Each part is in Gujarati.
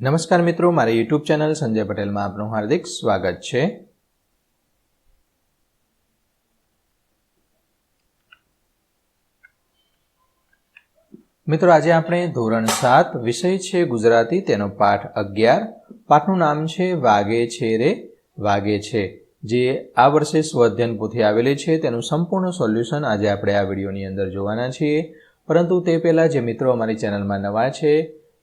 નમસ્કાર મિત્રો, મારી યુટ્યુબ ચેનલ સંજય પટેલમાં આપનું હાર્દિક સ્વાગત છે. મિત્રો, આજે આપણે ધોરણ સાત વિષય છે ગુજરાતી, તેનો પાઠ અગિયાર. પાઠનું નામ છે વાગે છે રે, વાગે છે. જે આ વર્ષે સ્વઅધ્યયન પોથી આવેલી છે, તેનું સંપૂર્ણ સોલ્યુશન આજે આપણે આ વિડીયોની અંદર જોવાના છીએ. પરંતુ તે પહેલાં જે મિત્રો અમારી ચેનલમાં નવા છે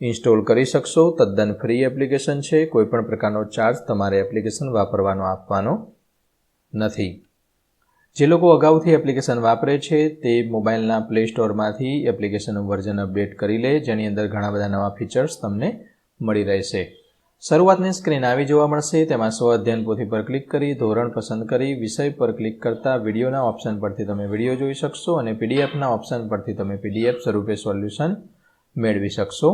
ઇન્સ્ટોલ કરી શકશો. તદ્દન ફ્રી એપ્લિકેશન છે. કોઈપણ પ્રકારનો ચાર્જ તમારે એપ્લિકેશન વાપરવાનો આપવાનો નથી. જે લોકો અગાઉથી એપ્લિકેશન વાપરે છે, તે મોબાઈલના પ્લે સ્ટોરમાંથી એપ્લિકેશનનું વર્ઝન અપડેટ કરી લે, જેની અંદર ઘણા બધા નવા ફીચર્સ તમને મળી રહેશે. શરૂઆતની સ્ક્રીન આવી જોવા મળશે. તેમાં સ્વ અધ્યયન પોથી પર ક્લિક કરી, ધોરણ પસંદ કરી, વિષય પર ક્લિક કરતા વિડીયોના ઓપ્શન પરથી તમે વીડિયો જોઈ શકશો અને પીડીએફના ઓપ્શન પરથી તમે પીડીએફ સ્વરૂપે સોલ્યુશન મેળવી શકશો.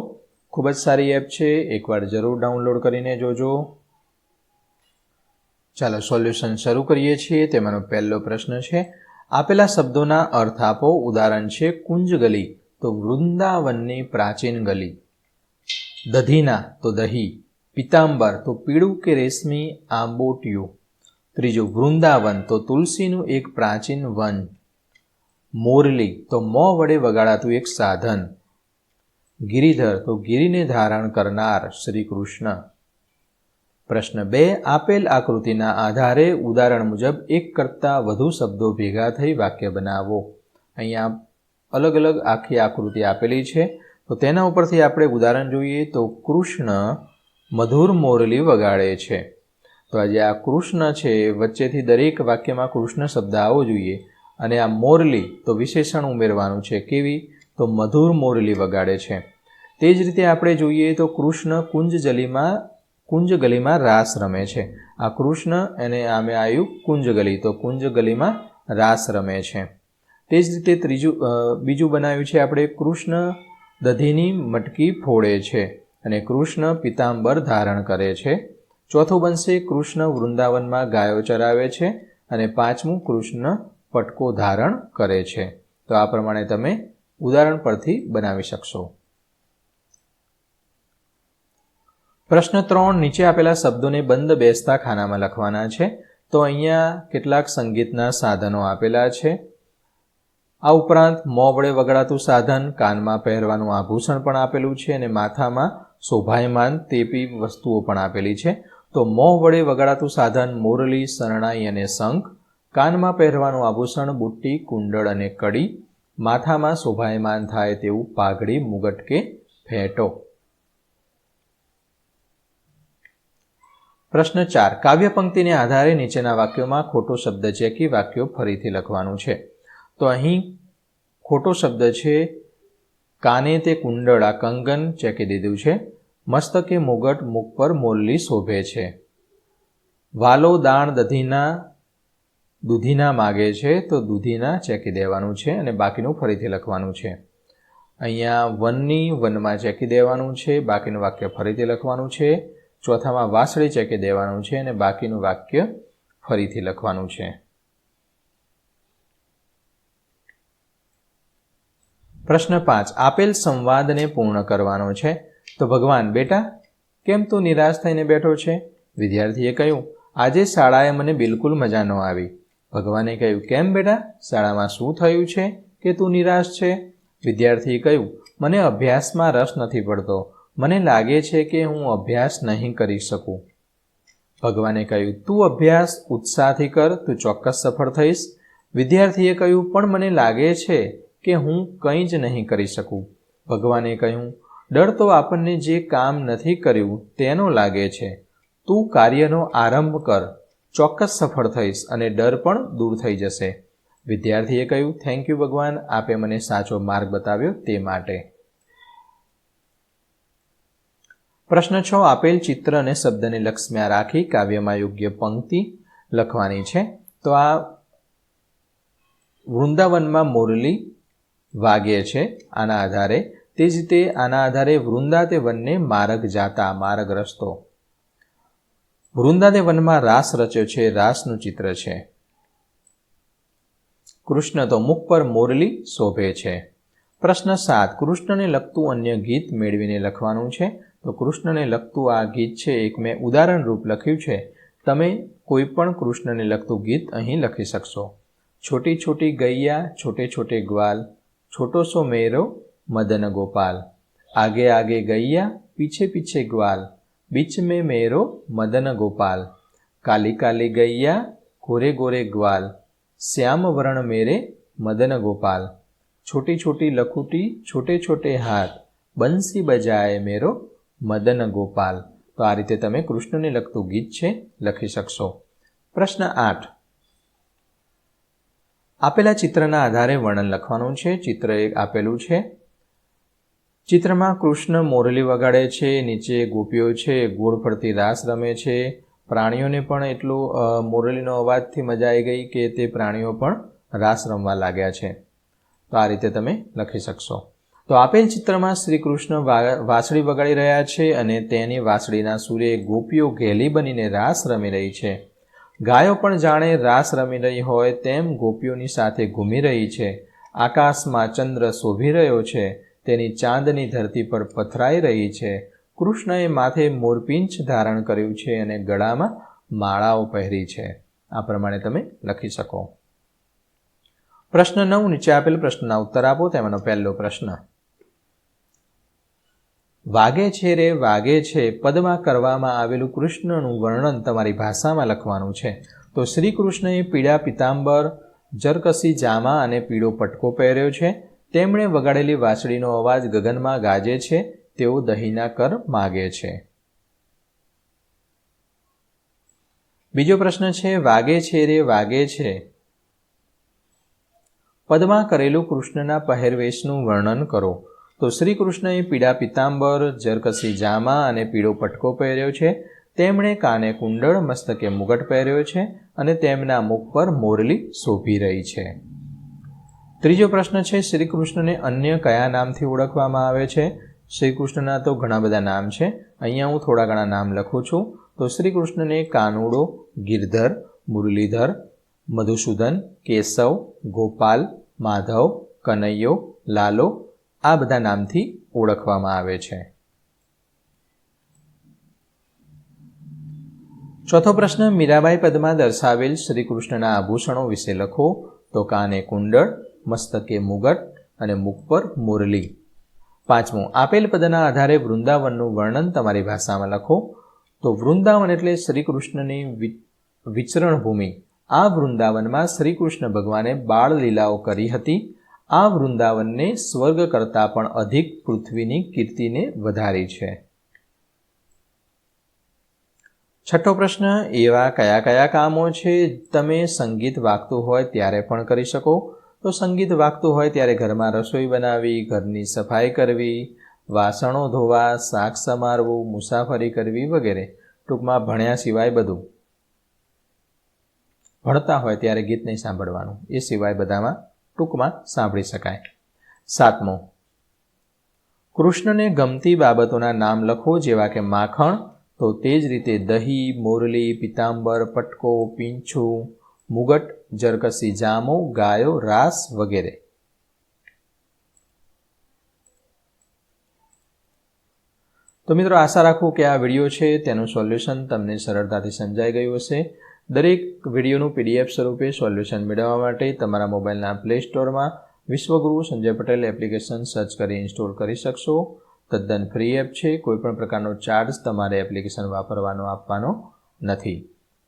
ખૂબ જ સારી એપ છે. એકવાર જરૂર ડાઉનલોડ કરીને જોજો. ચાલો, સોલ્યુશન શરૂ કરીએ છીએ. તેમાંનો પહેલો પ્રશ્ન છે, આપેલા શબ્દોના અર્થ આપો. ઉદાહરણ છે, કુંજ ગલી, તો વૃંદાવનની પ્રાચીન ગલી. દધીના, તો દહીં. પિતાંબર, તો પીળું કે રેશમી આંબોટિયું. ત્રીજું, વૃંદાવન, તો તુલસીનું એક પ્રાચીન વન. મોરલી, તો મો વડે વગાડાતું એક સાધન. ગિરિધર તો ગિરિને ધારણ કરનાર શ્રી કૃષ્ણ. પ્રશ્ન બે, આપેલ આકૃતિના આધારે ઉદાહરણ મુજબ એક કરતાં વધુ શબ્દો ભેગા થઈ વાક્ય બનાવો. અહીંયા અલગ અલગ આખી આકૃતિ આપેલી છે. તો તેના ઉપરથી આપણે ઉદાહરણ જોઈએ તો કૃષ્ણ મધુર મોરલી વગાડે છે. તો આજે આ કૃષ્ણ છે, વચ્ચેથી દરેક વાક્યમાં કૃષ્ણ શબ્દ આવવો જોઈએ. અને આ મોરલી તો વિશેષણ ઉમેરવાનું છે. કેવી? તો મધુર મોરલી વગાડે છે. તે જ રીતે આપણે જોઈએ તો કૃષ્ણ કુંજ જલીમાં, કુંજ ગલીમાં રાસ રમે છે. આ કૃષ્ણ અને આમે આવ્યું કુંજ ગલી, તો કુંજ ગલીમાં રાસ રમે છે. તે જ રીતે ત્રીજું બીજું બનાવ્યું છે આપણે, કૃષ્ણ દધીની મટકી ફોડે છે અને કૃષ્ણ પિતાંબર ધારણ કરે છે. ચોથું બનશે કૃષ્ણ વૃંદાવનમાં ગાયો ચરાવે છે અને પાંચમું કૃષ્ણ પટકો ધારણ કરે છે. તો આ પ્રમાણે તમે ઉદાહરણ પરથી બનાવી શકશો. પ્રશ્ન ત્રણ, નીચે આપેલા શબ્દોને બંધ બેસતા ખાનામાં લખવાના છે. તો અહીંયા કેટલાક સંગીતના સાધનો આપેલા છે. આ ઉપરાંત, મો વડે વગડાતું સાધન, કાનમાં પહેરવાનું આભૂષણ પણ આપેલું છે અને માથામાં શોભાયમાન તેપી વસ્તુઓ પણ આપેલી છે. તો મોં વડે વગાડાતું સાધન, મોરલી, શરણાઈ અને શંખ, કાનમાં પહેરવાનું આભૂષણ, બુટ્ટી, કુંડળ અને કડી માથામાં શોભાયમાન થાય તેવું પાઘડી મુગટ કે ફેટો. પ્રશ્ન ચાર. કાવ્ય પંક્તિને આધારે નીચેના વાક્યોમાં ખોટો શબ્દ ચેકી વાક્યો ફરીથી લખવાનું છે? તો અહીં ખોટો શબ્દ છે, કાને તે કુંડળ કંગન ચેકી દીધું છે, મસ્તકે મુગટ મુખ પર મોલ્લી શોભે છે. વાલો દાણ દધીના દૂધીના માગે છે તો દૂધીના ચેકી દેવાનું છે અને બાકીનું ફરીથી લખવાનું છે. અહીંયા વનની વનમાં ચેકી દેવાનું છે, બાકીનું વાક્ય ફરીથી લખવાનું છે. ચોથામાં વાસળી ચેકી દેવાનું છે અને બાકીનું વાક્ય ફરીથી લખવાનું છે. પ્રશ્ન પાંચ, આપેલ સંવાદને પૂર્ણ કરવાનો છે? તો ભગવાન, બેટા, કેમ તું નિરાશ થઈને બેઠો છે? વિદ્યાર્થીએ કહ્યું, આજે શાળાએ મને બિલકુલ મજા ન આવી. ભગવાને કહ્યું, કેમ બેટા? શાળામાં શું થયું છે કે તું નિરાશ છે? વિદ્યાર્થીએ કહ્યું, મને અભ્યાસમાં રસ નથી પડતો. મને લાગે છે કે હું અભ્યાસ નહીં કરી શકું. ભગવાને કહ્યું, તું અભ્યાસ ઉત્સાહથી કર, તું ચોક્કસ સફળ થઈશ. વિદ્યાર્થીએ કહ્યું, પણ મને લાગે છે કે હું કંઈ જ નહીં કરી શકું. ભગવાને કહ્યું, ડર તો આપણને જે કામ નથી કર્યું તેનો લાગે છે. તું કાર્યનો આરંભ કર. ચોક્કસ સફળ થઈશ અને ડર પણ દૂર થઈ જશે. વિદ્યાર્થીએ કહ્યું થેન્ક યુ ભગવાન. આપે મને સાચો માર્ગ બતાવ્યો તે માટે. પ્રશ્ન છ, આપેલ ચિત્ર અને શબ્દને લક્ષ્મ્યા રાખી કાવ્યમાં યોગ્ય પંક્તિ લખવાની છે. તો આ વૃંદાવનમાં મોરલી વાગે છે. આના આધારે તે જ રીતે આના આધારે વૃંદા તે વનને માર્ગ જાતા માર્ગ રસ્તો વૃંદા તે વનમાં રાસ રચ્યો છે, રાસનું ચિત્ર છે. કૃષ્ણ તો મુખ પર મોરલી શોભે છે. પ્રશ્ન સાત, કૃષ્ણને લગતું અન્ય ગીત મેળવીને લખવાનું છે? તો કૃષ્ણને લગતું આ ગીત છે, એક મેં ઉદાહરણ રૂપ લખ્યું છે. તમે કોઈ પણ કૃષ્ણને લગતું ગીત અહીં લખી શકશો. છોટી છોટી ગૈયા, છોટે છોટે ગ્વાલ, છોટો સો મેરો મદન ગોપાલ. આગે આગે ગૈયા, પીછે પીછે ગ્વાલ. બીચ મે મેરો મદન ગોપાલ કાલી કાલી ગૈયા ગોરે ગોરે ગ્વાલ શ્યામ વર્ણ મેરે મદન ગોપાલ છોટી છોટી લખુટી છોટે છોટે હાથ બંસી બજાએ મેરો મદન ગોપાલ તો આ રીતે તમે કૃષ્ણને લગતું ગીત છે લખી શકશો પ્રશ્ન આઠ આપેલા ચિત્રના આધારે વર્ણન લખવાનું છે, ચિત્ર એક આપેલું છે. ચિત્રમાં કૃષ્ણ મોરલી વગાડે છે, નીચે ગોપીઓ છે, ગોળ ફરતી રાસ રમે છે. પ્રાણીઓને પણ એટલું મોરલીનો અવાજથી મજા આવી ગઈ કે તે પ્રાણીઓ પણ રાસ રમવા લાગ્યા છે. તો આ રીતે તમે લખી શકશો. તો આપેલ ચિત્રમાં શ્રી કૃષ્ણ વાસળી વગાડી રહ્યા છે અને તેની વાસળીના સૂર્ય ગોપીઓ ઘેલી બનીને રાસ રમી રહી છે. ગાયો પણ જાણે રાસ રમી રહી હોય તેમ ગોપીઓની સાથે ઘૂમી રહી છે. આકાશમાં ચંદ્ર શોભી રહ્યો છે. તેની ચાંદની ધરતી પર પથરાઈ રહી છે. કૃષ્ણએ માથે મોરપિંચ ધારણ કર્યું છે અને ગળામાં માળાઓ પહેરી છે. આ પ્રમાણે તમે લખી શકો. પ્રશ્ન નવ, નીચે આપેલ પ્રશ્નના ઉત્તર આપો, તેમાંનો પહેલો પ્રશ્ન. વાગે છે રે, વાગે છે, પદમાં કરવામાં આવેલું કૃષ્ણનું વર્ણન તમારી ભાષામાં લખવાનું છે. તો શ્રી કૃષ્ણએ પીળા પિતાંબર, જરકસી જામા અને પીળો પટકો પહેર્યો છે. તેમણે વગાડેલી વાંસળીનો અવાજ ગગનમાં ગાજે છે, તેઓ દહીંના કર માગે છે. બીજો પ્રશ્ન છે, વાગે છે રે, વાગે છે. પદમાં કરેલું કૃષ્ણના પહેરવેશનું વર્ણન કરો. તો શ્રી કૃષ્ણએ પીળા પિતાંબર જરકસી જામા અને પીળો પટકો પહેર્યો છે. તેમણે કાને કુંડળ, મસ્તકે મુગટ પહેર્યો છે અને તેમના મુખ પર મોરલી શોભી રહી છે. ત્રીજો પ્રશ્ન છે, શ્રી કૃષ્ણને અન્ય કયા નામથી ઓળખવામાં આવે છે? શ્રી કૃષ્ણના તો ઘણા બધા નામ છે. અહીંયા હું થોડા ઘણા નામ લખું છું. તો શ્રી કૃષ્ણને કાનુડો, ગિરધર, મુરલીધર, મધુસૂદન, કેશવ, ગોપાલ, માધવ, કનૈયો, લાલો આ બધા નામથી ઓળખવામાં આવે છે. ચોથો પ્રશ્ન, મીરાબાઈ પદમાં દર્શાવેલ શ્રી કૃષ્ણના આભૂષણો વિશે લખો. તો કાને કુંડળ મસ્તકે મુગટ અને મુખ પર મુરલી. પાંચમું, આપેલ પદના આધારે વૃંદાવનનું વર્ણન તમારી ભાષામાં લખો. તો વૃંદાવન એટલે શ્રી કૃષ્ણની વિચરણ ભૂમિ. આ વૃંદાવનમાં શ્રી કૃષ્ણ ભગવાને બાળ લીલાઓ કરી હતી. આ વૃંદાવનને સ્વર્ગ કરતાં પણ અધિક પૃથ્વીની કીર્તિને વધારી છે. છઠ્ઠો પ્રશ્ન, એવા કયા કયા કામો છે? તમે સંગીત વાગતું હોય ત્યારે પણ કરી શકો. તો સંગીત વાગતું હોય ત્યારે ઘરમાં રસોઈ બનાવી, ઘરની સફાઈ કરવી, વાસણો ધોવા, શાક સમારવું, મુસાફરી કરવી વગેરે. ટૂંકમાં ભણ્યા સિવાય બધું. ભણતા હોય ત્યારે ગીત નહીં સાંભળવાનું. એ સિવાય બધામાં ટૂંકમાં સાંભળી શકાય. સાતમો. કૃષ્ણને ગમતી બાબતોના નામ લખો, જેવા કે માખણ, તો તે જ રીતે દહીં, મોરલી, પિતાંબર, પટકો, પીંછું મુગટ, જરકસી જામો, ગાયો, રાસ વગેરે. તો મિત્રો આશા રાખું કે આ વીડિયો છે, તેનું સોલ્યુશન તમને સરળતાથી સમજાઈ ગયું હશે. દરેક વિડીયોનું પીડીએફ સ્વરૂપે સોલ્યુશન મેળવવા માટે તમારા મોબાઈલના પ્લે સ્ટોરમાં વિશ્વગુરુ સંજય પટેલ એપ્લિકેશન સર્ચ કરી ઇન્સ્ટોલ કરી શકશો. તદ્દન ફ્રી એપ છે કોઈપણ પ્રકારનો ચાર્જ તમારે એપ્લિકેશન વાપરવાનો, આપવાનો નથી.